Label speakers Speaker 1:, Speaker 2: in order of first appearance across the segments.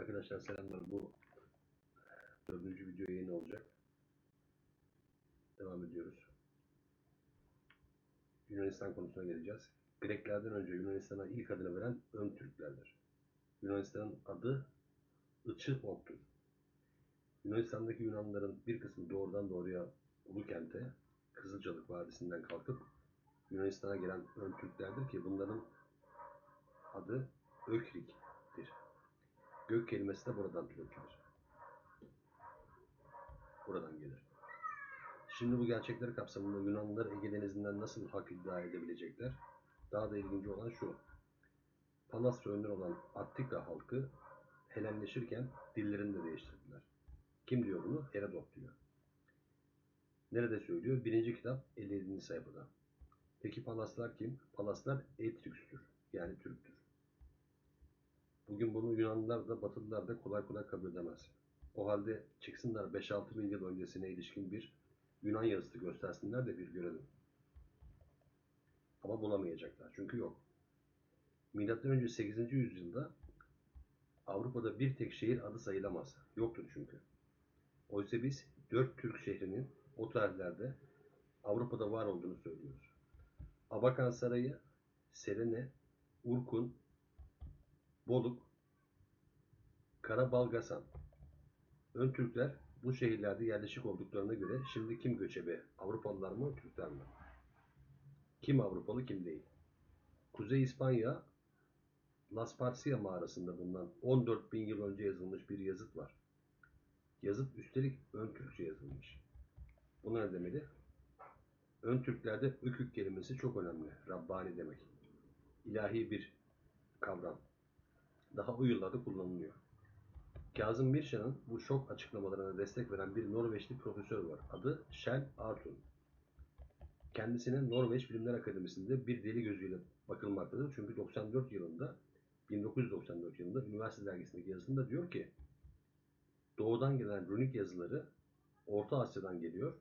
Speaker 1: Arkadaşlar selamlar. Bu dördüncü video yayın olacak. Devam ediyoruz. Yunanistan konusuna geleceğiz. Greklerden önce Yunanistan'a ilk adını veren Ön Türklerdir. Yunanistan'ın adı Içi Ok'tur. Yunanistan'daki Yunanlıların bir kısmı doğrudan doğruya Ulukent'e, Kızılcalık Vadisi'nden kalkıp Yunanistan'a gelen Ön Türklerdir ki bunların adı Ökrik'tir. Gök kelimesi de buradan türetilir. Buradan gelir. Şimdi bu gerçekler kapsamında Yunanlılar Ege Denizi'nden nasıl hak iddia edebilecekler? Daha da ilginci olan şu. Palasya önder olan Attika halkı Helenleşirken dillerini de değiştirdiler. Kim diyor bunu? Herodot diyor. Nerede söylüyor? Birinci kitap 57. sayfada. Peki Palaslar kim? Palaslar Etrüks'tür. Yani Türktür. Bugün bunu Yunanlılar da Batılılar da kolay kolay kabul edemez. O halde çıksınlar 5-6 bin yıl öncesine ilişkin bir Yunan yazısı göstersinler de bir görelim. Ama bulamayacaklar çünkü yok. Milattan önce 8. yüzyılda Avrupa'da bir tek şehir adı sayılamaz. Yoktur çünkü. Oysa biz dört Türk şehrinin o tarihlerde Avrupa'da var olduğunu söylüyoruz. Abakan Sarayı, Serene, Urkun, Boluk, Karabalgasan. Ön Türkler bu şehirlerde yerleşik olduklarına göre şimdi kim göçebe? Avrupalılar mı, Türkler mi? Kim Avrupalı, kim değil? Kuzey İspanya, Las Parcia mağarasında bulunan 14 bin yıl önce yazılmış bir yazıt var. Yazıt üstelik ön Türkçe yazılmış. Bu ne demeli? Ön Türklerde ökük kelimesi çok önemli. Rabbani demek. İlahi bir kavram. Daha o yıllarda kullanılıyor. Kazım Mirşan'ın bu şok açıklamalarına destek veren bir Norveçli profesör var. Adı Shell Artun. Kendisine Norveç Bilimler Akademisi'nde bir deli gözüyle bakılmaktadır. Çünkü 94 yılında 1994 yılında üniversite dergisindeki yazısında diyor ki doğudan gelen runik yazıları Orta Asya'dan geliyor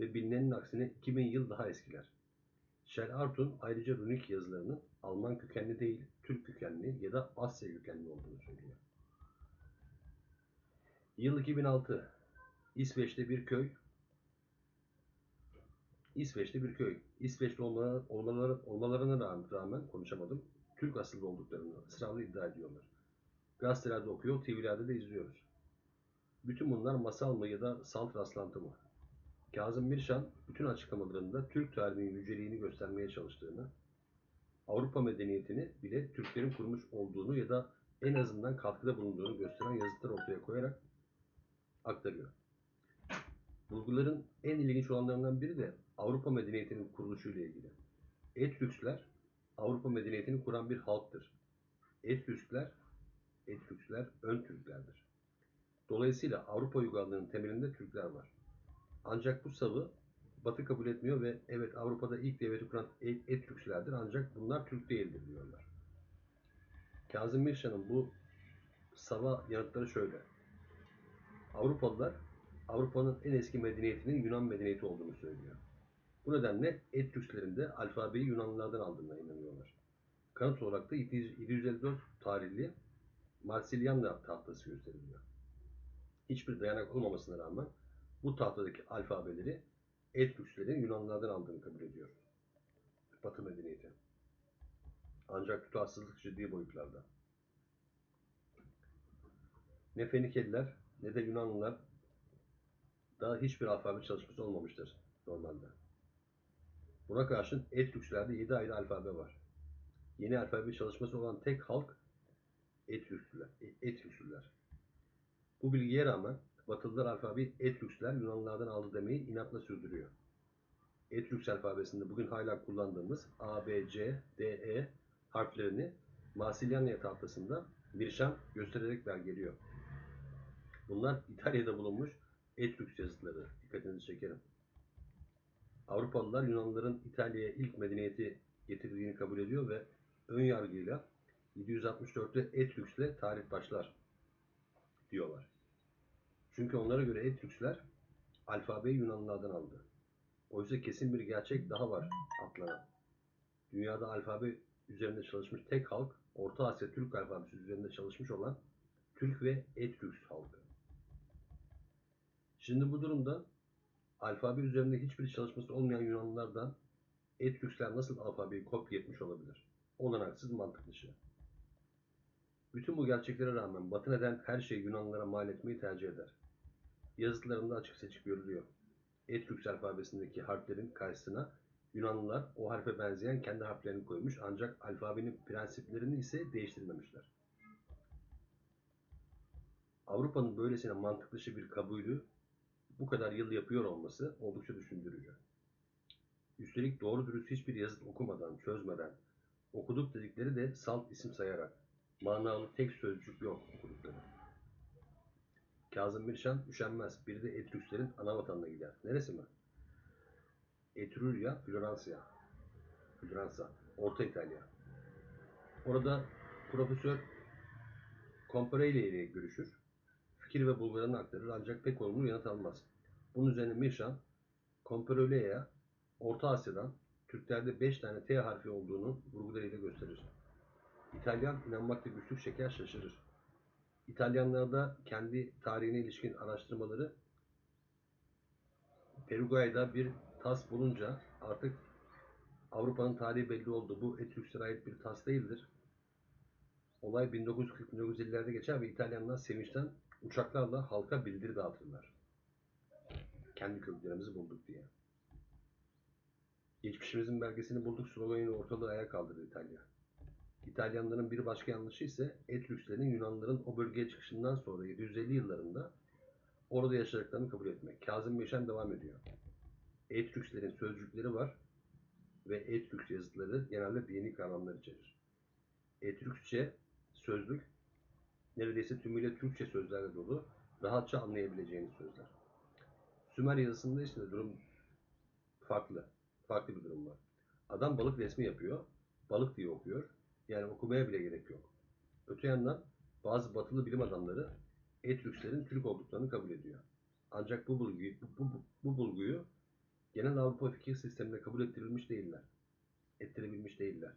Speaker 1: ve bilinenin aksine 2000 yıl daha eskiler. Shell Artun ayrıca runik yazılarının Alman kökenli değil, Türk kökenli ya da Asya kökenli olduğunu söylüyor. Yıl 2006. İsveç'te bir köy. İsveç'te bir köy. İsveçli olmaları, olmaları, olmalarına rağmen, rağmen konuşamadım. Türk asıllı olduklarını ısrarla iddia ediyorlar. Gazetelerde okuyor, TV'lerde de izliyoruz. Bütün bunlar masal mı ya da salt rastlantı mı? Kazım Mirşan bütün açıklamalarında Türk tarihinin yüceliğini göstermeye çalıştığını, Avrupa medeniyetini bile Türklerin kurmuş olduğunu ya da en azından katkıda bulunduğunu gösteren yazıtlar ortaya koyarak aktarıyor. Bulguların en ilginç olanlarından biri de Avrupa medeniyetinin kuruluşuyla ilgili. Etrüksler Avrupa medeniyetini kuran bir halktır. Etrüskler, Etrüksler ön Türklerdir. Dolayısıyla Avrupa uygarlığının temelinde Türkler var. Ancak bu savı Batı kabul etmiyor ve evet Avrupa'da ilk devleti kuran Etrükslerdir ancak bunlar Türk değildir diyorlar. Kazım Mirşan'ın bu sava yanıtları şöyle. Avrupalılar Avrupa'nın en eski medeniyetinin Yunan medeniyeti olduğunu söylüyor. Bu nedenle Etrükslerin de alfabeyi Yunanlılardan aldığına inanıyorlar. Kanıt olarak da 754 tarihli Marsilyanla tahtası gösteriliyor. Hiçbir dayanak olmamasına rağmen bu tahtadaki alfabeleri Etrükslerin Yunanlılardan aldığını kabul ediyor. Batı medeniyeti. Ancak tutarsızlık ciddi boyutlarda. Ne Fenikeliler ne de Yunanlılar daha hiçbir alfabe çalışması olmamıştır normalde. Buna karşın Etrükslerde 7 ayrı alfabe var. Yeni alfabe çalışması olan tek halk Etrüksüler. Etrüksüler. Bu bilgiye rağmen Batılılar alfabeyi Etrüksler Yunanlılardan aldı demeyi inatla sürdürüyor. Etrüks alfabesinde bugün hala kullandığımız A, B, C, D, E harflerini Marsilyanya tahtasında Mirşan göstererek belgeliyor. Bunlar İtalya'da bulunmuş Etrüks yazıtları. Dikkatinizi çekerim. Avrupalılar Yunanlıların İtalya'ya ilk medeniyeti getirdiğini kabul ediyor ve ön yargıyla 764'te Etrüks'le tarih başlar diyorlar. Çünkü onlara göre Etrüksler alfabeyi Yunanlılardan aldı. Oysa kesin bir gerçek daha var atlanan. Dünyada alfabe üzerinde çalışmış tek halk Orta Asya Türk alfabesi üzerinde çalışmış olan Türk ve Etrüks halkı. Şimdi bu durumda alfabe üzerinde hiçbir çalışması olmayan Yunanlılardan Etrüksler nasıl alfabeyi kopya etmiş olabilir? Olanaksız mantık dışı. Bütün bu gerçeklere rağmen Batı neden her şeyi Yunanlılara mal etmeyi tercih eder? Yazıtlarında açık seçik görülüyor. Etrüks alfabesindeki harflerin karşısına Yunanlılar o harfe benzeyen kendi harflerini koymuş ancak alfabenin prensiplerini ise değiştirmemişler. Avrupa'nın böylesine mantık dışı bir kabulü bu kadar yıl yapıyor olması oldukça düşündürücü. Üstelik doğru dürüst hiçbir yazıt okumadan, çözmeden, okuduk dedikleri de salt isim sayarak, manalı tek sözcük yok okudukları. Kazım Birşan üşenmez. Biri de Etrükslerin ana vatanına gider. Neresi mi? Etruria, Floransa. Floransa, Orta İtalya. Orada Profesör Comparelli ile görüşür. Fikir ve bulgularını aktarır ancak pek olumlu yanıt almaz. Bunun üzerine Mirşan, Comparelli'ye Orta Asya'dan Türklerde 5 tane T harfi olduğunu vurgularıyla gösterir. İtalyan inanmakta güçlük çeker şaşırır. İtalyanlarda kendi tarihine ilişkin araştırmaları Perugay'da bir tas bulunca artık Avrupa'nın tarihi belli oldu. Bu Etrüks'e ait bir tas değildir. Olay 1940-1950'lerde geçer ve İtalyanlar sevinçten uçaklarla halka bildiri dağıtırlar. Kendi köklerimizi bulduk diye. Geçmişimizin belgesini bulduk sloganıyla ortalığı ayağa kaldırdı İtalya. İtalyanların bir başka yanlışı ise Etrükslerin Yunanlıların o bölgeye çıkışından sonra 750 yıllarında orada yaşadıklarını kabul etmek. Kazım Beşen devam ediyor. Etrükslerin sözcükleri var ve Etrüks yazıtları genelde dini kavramlar içerir. Etrüksçe sözlük neredeyse tümüyle Türkçe sözlerle dolu, rahatça anlayabileceğiniz sözler. Sümer yazısında ise durum farklı. Farklı bir durum var. Adam balık resmi yapıyor, balık diye okuyor. Yani okumaya bile gerek yok. Öte yandan bazı batılı bilim adamları Etrükslerin Türk olduklarını kabul ediyor. Ancak bu bulguyu, bu, bu, bu bulguyu genel Avrupa fikir sisteminde kabul ettirilmiş değiller. Ettirebilmiş değiller.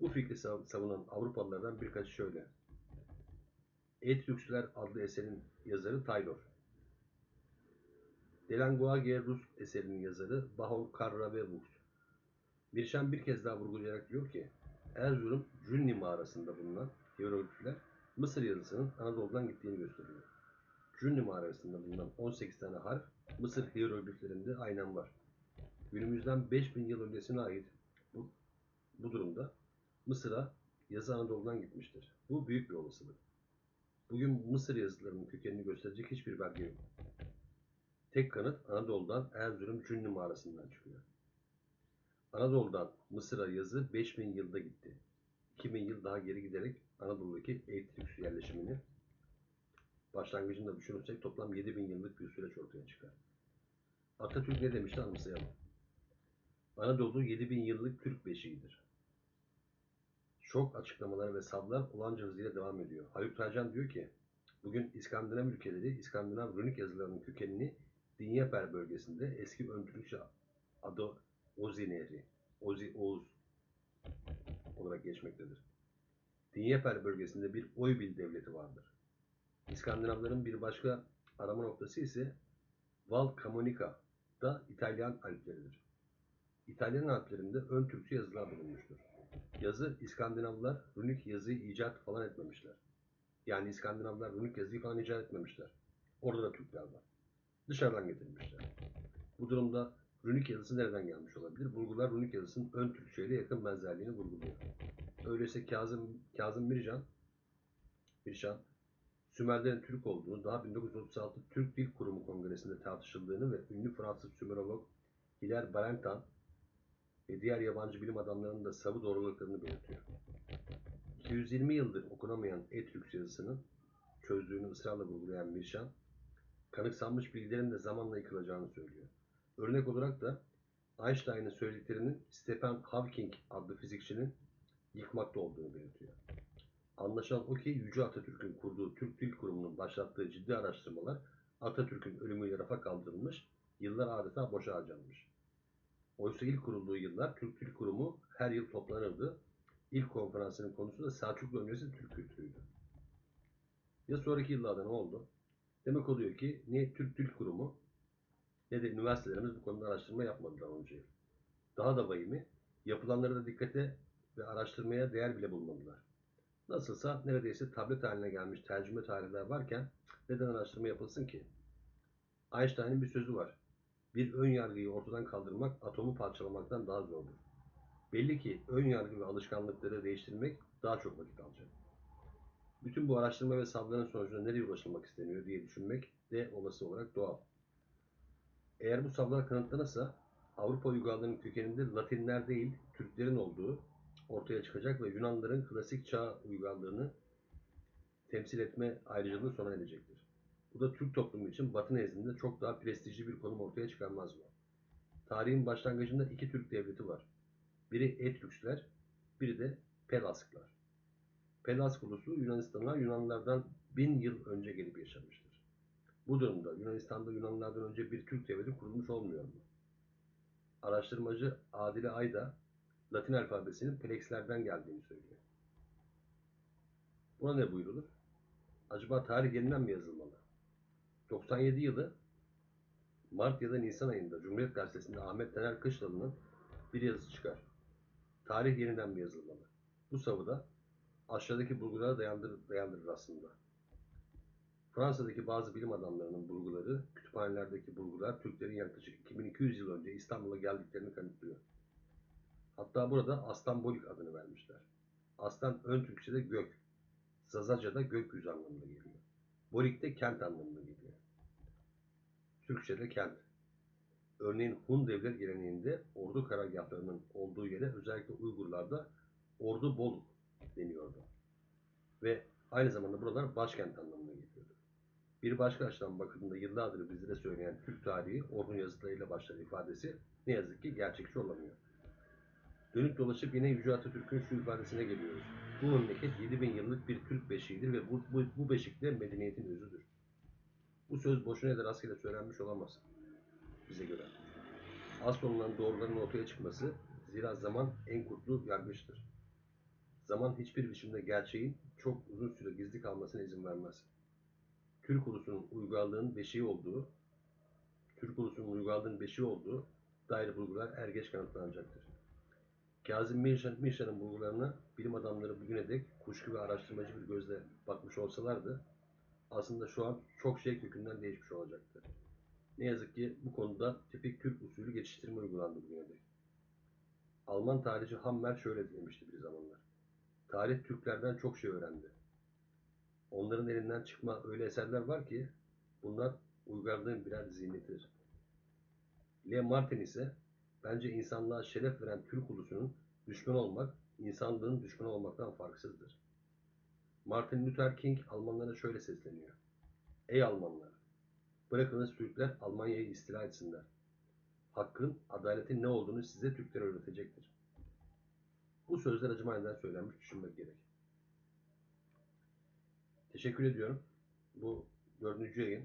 Speaker 1: Bu fikri savunan Avrupalılardan birkaçı şöyle. Etrüksler adlı eserin yazarı Taylor. Delangoage Rus eserinin yazarı Bahon Karravevux. Birşen bir kez daha vurgulayarak diyor ki Erzurum Cünni mağarasında bulunan hieroglifler Mısır yazısının Anadolu'dan gittiğini gösteriyor. Cünni mağarasında bulunan 18 tane harf Mısır hierogliflerinde aynen var. Günümüzden 5000 yıl öncesine ait bu, bu durumda Mısır'a yazı Anadolu'dan gitmiştir. Bu büyük bir olasılık. Bugün Mısır yazılarının kökenini gösterecek hiçbir belge yok. Tek kanıt Anadolu'dan Erzurum Cünni mağarasından çıkıyor. Anadolu'dan Mısır'a yazı 5000 yılda gitti. 2000 yıl daha geri giderek Anadolu'daki Etrüks yerleşimini başlangıcında düşünürsek toplam 7000 yıllık bir süreç ortaya çıkar. Atatürk ne demişti anımsayalım. Anadolu 7000 yıllık Türk beşiğidir. Çok açıklamalar ve savlar olanca hızıyla devam ediyor. Haluk Tarcan diyor ki, bugün İskandinav ülkeleri İskandinav runik yazılarının kökenini Dinyeper bölgesinde eski ön Türkçe adı Ozi Nehri, Ozi Oğuz olarak geçmektedir. Dinyeper bölgesinde bir Oybil devleti vardır. İskandinavların bir başka arama noktası ise Val Camonica da İtalyan Alpleridir. İtalyan Alplerinde ön Türkçe yazılar bulunmuştur. Yazı İskandinavlar runik yazıyı icat falan etmemişler. Yani İskandinavlar runik yazıyı falan icat etmemişler. Orada da Türkler var. Dışarıdan getirmişler. Bu durumda runik yazısı nereden gelmiş olabilir? Bulgular runik yazısının ön Türkçe ile yakın benzerliğini vurguluyor. Öyleyse Kazım, Kazım Bircan, Birşan, Sümerlerin Türk olduğunu, daha 1936 Türk Dil Kurumu Kongresi'nde tartışıldığını ve ünlü Fransız Sümerolog Hilaire Barentan ve diğer yabancı bilim adamlarının da savı doğruluklarını belirtiyor. 220 yıldır okunamayan Etrüks yazısının çözdüğünü ısrarla vurgulayan Birşan, kanıksanmış bilgilerin de zamanla yıkılacağını söylüyor. Örnek olarak da Einstein'ın söylediklerinin Stephen Hawking adlı fizikçinin yıkmakta olduğunu belirtiyor. Anlaşılan o ki Yüce Atatürk'ün kurduğu Türk Dil Kurumu'nun başlattığı ciddi araştırmalar Atatürk'ün ölümüyle rafa kaldırılmış, yıllar adeta boşa harcanmış. Oysa ilk kurulduğu yıllar Türk Dil Kurumu her yıl toplanırdı. İlk konferansının konusu da Selçuklu öncesi Türk kültürüydü. Ya sonraki yıllarda ne oldu? Demek oluyor ki ne Türk Dil Kurumu ne de üniversitelerimiz bu konuda araştırma yapmadılar yıl. Daha da vahimi, yapılanları da dikkate ve araştırmaya değer bile bulmadılar. Nasılsa neredeyse tablet haline gelmiş tercüme tarihler varken neden araştırma yapılsın ki? Einstein'ın bir sözü var. Bir ön yargıyı ortadan kaldırmak atomu parçalamaktan daha zordur. Belli ki ön yargı ve alışkanlıkları değiştirmek daha çok vakit alacak. Bütün bu araştırma ve savların sonucunda nereye ulaşılmak isteniyor diye düşünmek de olası olarak doğal. Eğer bu savlar kanıtlanırsa Avrupa uygarlığının kökeninde Latinler değil Türklerin olduğu ortaya çıkacak ve Yunanların klasik çağ uygarlığını temsil etme ayrıcalığı sona erecektir. Bu da Türk toplumu için Batı nezdinde çok daha prestijli bir konum ortaya çıkarmaz mı? Tarihin başlangıcında iki Türk devleti var. Biri Etrüksler, biri de Pelasglar. Pelasg ulusu Yunanistan'a Yunanlardan bin yıl önce gelip yaşamıştır. Bu durumda Yunanistan'da Yunanlardan önce bir Türk devleti kurulmuş olmuyor mu? Araştırmacı Adile Ayda, Latin alfabesinin Plexlerden geldiğini söylüyor. Buna ne buyrulur? Acaba tarih yeniden mi yazılmalı? 97 yılı Mart ya da Nisan ayında Cumhuriyet Gazetesi'nde Ahmet Taner Kışlalı'nın bir yazısı çıkar. Tarih yeniden mi yazılmalı? Bu savuda aşağıdaki bulgulara dayandırır, dayandırır aslında. Fransa'daki bazı bilim adamlarının bulguları, kütüphanelerdeki bulgular Türklerin yaklaşık 2200 yıl önce İstanbul'a geldiklerini kanıtlıyor. Hatta burada Aslanbolik adını vermişler. Aslan ön Türkçe'de gök, Zazaca'da gökyüzü anlamına geliyor. Bolik de kent anlamına geliyor. Türkçe'de kent. Örneğin Hun devlet geleneğinde ordu karargahlarının olduğu yere özellikle Uygurlarda Ordu Boluk deniyordu. Ve aynı zamanda buralar başkent anlamına geliyordu. Bir başka açıdan bakıldığında yıllardır bizlere söyleyen Türk tarihi Orhun yazıtlarıyla başlar ifadesi ne yazık ki gerçekçi olamıyor. Dönüp dolaşıp yine Yüce Atatürk'ün şu ifadesine geliyoruz. Bu memleket 7000 yıllık bir Türk beşiğidir ve bu, bu, bu beşik de medeniyetin özüdür. Bu söz boşuna da rastgele söylenmiş olamaz bize göre. Az konulan doğruların ortaya çıkması zira zaman en kutlu yargıçtır. Zaman hiçbir biçimde gerçeğin çok uzun süre gizli kalmasına izin vermez. Türk ulusunun uygarlığın beşiği olduğu, Türk ulusunun uygarlığın beşiği olduğu dair bulgular er geç kanıtlanacaktır. Kazım Mişan, Mişan'ın bulgularına bilim adamları bugüne dek kuşku ve araştırmacı bir gözle bakmış olsalardı aslında şu an çok şey kökünden değişmiş olacaktı. Ne yazık ki bu konuda tipik Türk usulü geçiştirme uygulandı bugüne dek. Alman tarihçi Hammer şöyle demişti bir zamanlar. Tarih Türklerden çok şey öğrendi. Onların elinden çıkma öyle eserler var ki bunlar uygarlığın birer ziynetidir. Le Martin ise bence insanlığa şeref veren Türk ulusunun düşman olmak, insanlığın düşmanı olmaktan farksızdır. Martin Luther King Almanlara şöyle sesleniyor. Ey Almanlar! Bırakınız Türkler Almanya'yı istila etsinler. Hakkın, adaletin ne olduğunu size Türkler öğretecektir. Bu sözler acıma neden söylenmiş düşünmek gerek. Teşekkür ediyorum. Bu dördüncü yayın.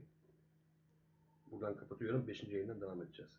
Speaker 1: Buradan kapatıyorum. Beşinci yayından devam edeceğiz.